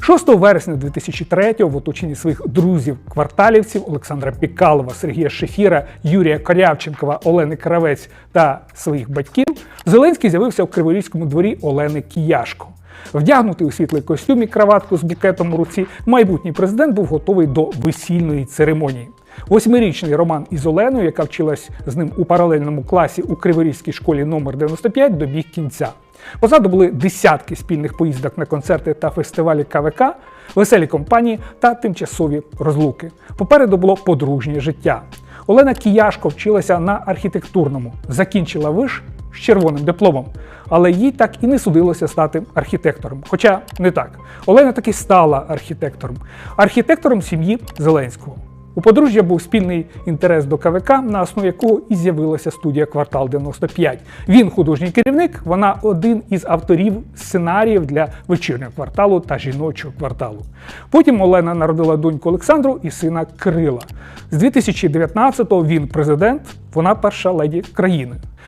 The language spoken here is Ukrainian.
6 вересня 2003-го в оточенні своїх друзів-кварталівців Олександра Пікалова, Сергія Шефіра, Юрія Корявченкова, Олени Кравець та своїх батьків Зеленський з'явився у Криворізькому дворі Олени Кіяшко. Вдягнутий у світлий костюм і краватку з букетом у руці, майбутній президент був готовий до весільної церемонії. Восьмирічний Роман із Оленою, яка вчилась з ним у паралельному класі у Криворізькій школі номер 95, добіг кінця. Позаду були десятки спільних поїздок на концерти та фестивалі КВК, веселі компанії та тимчасові розлуки. Попереду було подружнє життя. Олена Кіяшко вчилася на архітектурному, закінчила виш з червоним дипломом, але їй так і не судилося стати архітектором. Хоча не так. Олена таки стала архітектором, архітектором сім'ї Зеленського. У подружжя був спільний інтерес до КВК, на основі якого і з'явилася студія Квартал 95. Він художній керівник, вона один із авторів сценаріїв для вечірнього кварталу та жіночого кварталу. Потім Олена народила доньку Олександру і сина Крила. З 2019-го він президент, вона перша леді країни.